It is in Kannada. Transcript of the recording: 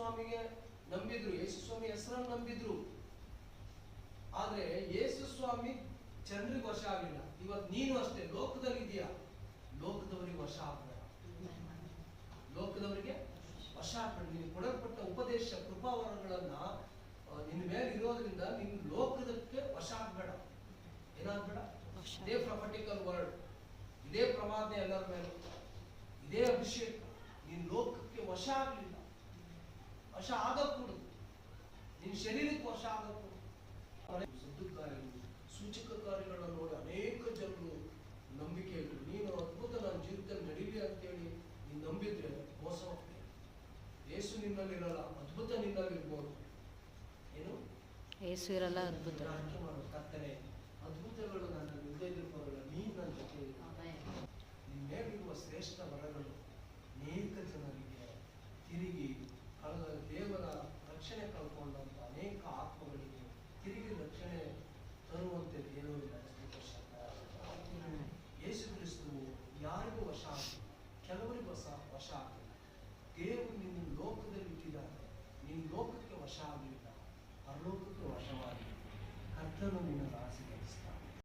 ಸ್ವಾಮಿಗೆ ನಂಬಿದ್ರು ಯೇಸು ಸ್ವಾಮಿ ಹೆಸರನ್ನು ನಂಬಿದ್ರು. ಆದ್ರೆ ಯೇಸು ಸ್ವಾಮಿ ಜನರಿಗೆ ವಶ ಆಗಲಿಲ್ಲ. ಇವತ್ತು ನೀನು ಅಷ್ಟೇ, ಲೋಕದಲ್ಲಿ ಇದೆಯಾ? ಲೋಕದವರಿಗೆ ವಶ ಆಗ್ಬೇಡ. ಲೋಕದವರಿಗೆ ವಶ ಆಗ್ಬೇಡ. ನೀನು ಕೊಡಲ್ಪಟ್ಟ ಉಪದೇಶ, ಕೃಪಾವರಗಳನ್ನ ನಿನ್ನ ಮೇಲೆ ಇರೋದ್ರಿಂದ ನಿನ್ ಲೋಕದಕ್ಕೆ ವಶ ಆಗ್ಬೇಡ. ಏನಾಗ್ಬೇಡ. ಇದೇ ಪ್ರೊಫಟಿಕಲ್ ವರ್ಡ್. ಇದೇ ಪ್ರವಾದನೆ ಎಲ್ಲರ ಮೇಲೆ. ಇದೇ ಅಭಿಷೇಕ. ನೀನ್ ಲೋಕಕ್ಕೆ ವಶ ಆಗಲಿಲ್ಲ. ವಶ ಆಗಕೂಡದು. ನಿನ್ನ ಶರೀರಕ್ಕೆ ವಶ ಆಗಕೂಡದು. ಸುದ್ದಿ ಕಾರ್ಯಗಳು ಸೂಚಕ ಕಾರ್ಯಗಳನ್ನು ನೋಡಿ ಅನೇಕ ಜನರು ನಂಬಿಕೆ ಇದ್ರು. ನೀನು ಅದ್ಭುತ ನನ್ನ ಜೀವಿತದಲ್ಲಿ ನಡೀಲಿ ಅಂತೇಳಿ ನೀನು ನಂಬಿದ್ರೆ ಮೋಸ ಹೋಗ್ತೇನೆ ಏಸು ನಿನ್ನಲ್ಲಿರಲ್ಲ ಅದ್ಭುತ ನಿನ್ನಲ್ಲಿರ್ಬೋದು ಏನು? ಏಸು ಇರಲ್ಲ ಅದ್ಭುತ. ಕರ್ತನೆ ಅದ್ಭುತಗಳು ನನ್ನ ರಕ್ಷಣೆ ಕಳ್ಕೊಂಡಂತ ಅನೇಕ ಆತ್ಮಗಳಿಗೆ ತಿರುಗಿ ರಕ್ಷಣೆ ತರುವಂತೆ ದೇವರು ನಡೆಸಲಿಕ್ಕೆ ಯೇಸು ಕ್ರಿಸ್ತವು ಯಾರಿಗೂ ವಶ ಆಗಿಲ್ಲ. ಕೆಲವರಿಗೂ ವಶ ವಶ ಆಗಿಲ್ಲ. ದೇವರು ನಿಮ್ಮ ಲೋಕದಲ್ಲಿ ಇಟ್ಟಿದ್ದಾರೆ ನಿಮ್ಮ ಲೋಕಕ್ಕೆ ವಶ ಆಗಲಿಲ್ಲ. ಪರಲೋಕಕ್ಕೆ ವಶವಾಗಿ ಕರ್ತನು ನಿನ್ನ ರಾಸಿ